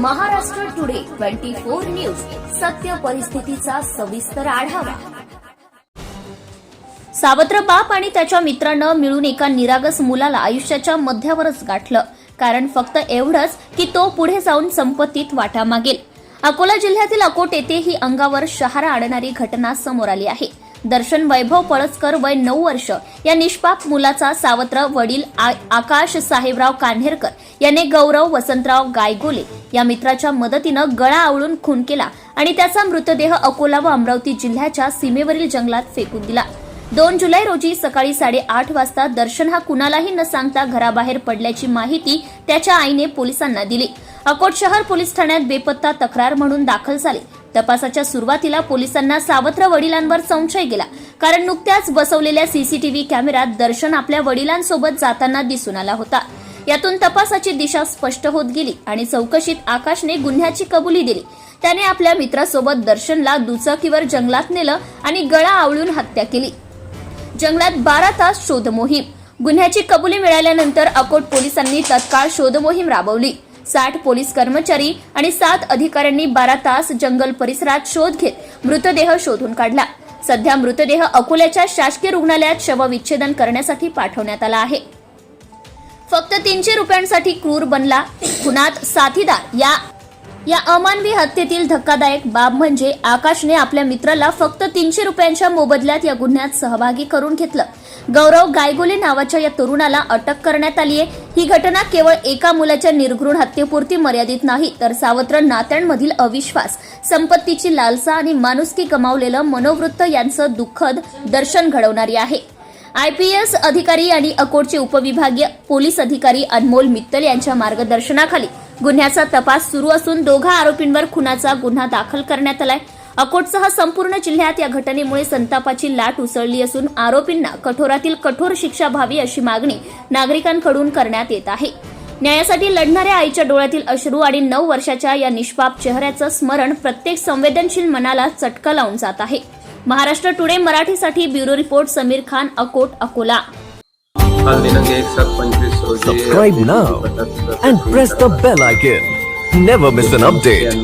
Maharashtra today twenty four news. सत्य परिस्थितीचा सविस्तर आढावा. सावत्र बाप आणि त्याच्या मित्रानं मिळून एका निरागस मुलाला आयुष्याच्या मध्यावरच गाठलं. कारण फक्त एवढंच की तो पुढे जाऊन संपत्तीत वाटा मागेल अकोला जिल्ह्यातील अकोट येथे ही अंगावर शहारा आणणारी घटना समोर आली आहे. दर्शन वैभव पळसकर वय नऊ वर्ष. या निष्पाप मुलाचा सावत्र वडील आ- आकाश साहेबराव कान्हेरकर याने गौरव वसंतराव गायगोले या मित्राच्या मदतीनं गळा आवळून खून केला आणि त्याचा मृतदेह अकोला व अमरावती जिल्ह्याच्या सीमेवरील जंगलात फेकून दिला. दोन जुलै रोजी सकाळी साडेआठ वाजता दर्शन हा कुणालाही न सांगता घराबाहेर पडल्याची माहिती त्याच्या आईने पोलिसांना दिली. अकोट शहर पोलीस ठाण्यात बेपत्ता तक्रार म्हणून दाखल झाले. तपासाच्या सुरुवातीला पोलिसांना सावत्र वडिलांवर संशय गेला. कारण नुकत्याच बसवलेल्या सीसीटीव्ही कॅमेऱ्यात दर्शन आपल्या वडिलांसोबत जाताना दिसून आला होता. यातून तपासाची दिशा स्पष्ट होत गेली आणि चौकशीत आकाशने गुन्ह्याची कबुली दिली. त्याने आपल्या मित्रासोबत दर्शनला दुचाकीवर जंगलात नेलं आणि गळा आवळून हत्या केली. जंगलात बारा तास शोध मोहीम गुन्ह्याची कबुली मिळाल्यानंतर अकोट पोलिसांनी तत्काळ शोध मोहीम राबवली. साठ पोलीस कर्मचारी आणि सात अधिकाऱ्यांनी बारा तास जंगल परिसरात शोध घेत मृतदेह शोधून काढला. सध्या मृतदेह अकोल्याच्या शासकीय रुग्णालयात शवविच्छेदन करण्यासाठी पाठवण्यात आला आहे. फक्त तीनशे रुपयांसाठी क्रूर बनला खुनात साथीदार. या या अमानवी हत्येतील धक्कादायक बाब म्हणजे आकाशने आपल्या मित्राला फक्त तीनशे रुपयांच्या मोबदल्यात या गुन्ह्यात सहभागी करून घेतलं. गौरव गायगोले नावाच्या या तरुणाला अटक करण्यात आली आहे. ही घटना केवळ एका मुलाच्या निर्घृण हत्येपुरती मर्यादित नाही तर सावत्र नात्यांमधील अविश्वास संपत्तीची लालसा आणि माणुसकी गमावलेलं मनोवृत्त यांचं दुःखद दर्शन घडवणारी आहे. आय पी एस अधिकारी आणि अकोटचे उपविभागीय पोलीस अधिकारी अनमोल मित्तल यांच्या मार्गदर्शनाखाली गुन्ह्याचा तपास सुरू असून दोघा आरोपींवर खुनाचा गुन्हा दाखल करण्यात आलाय. अकोटसह संपूर्ण जिल्ह्यात या घटनेमुळे संतापाची लाट उसळली असून आरोपींना कठोरातील कठोर शिक्षा व्हावी अशी मागणी नागरिकांकडून करण्यात येत आहे. न्यायासाठी लढणाऱ्या आईच्या डोळ्यातील अश्रू आणि नऊ वर्षाच्या या निष्पाप चेहऱ्याचं स्मरण प्रत्येक संवेदनशील मनाला चटका लावून जात आहे. महाराष्ट्र टुडे मराठीसाठी bureau report Sameer Khan Akot Akola. Subscribe now and press the bell icon never miss an update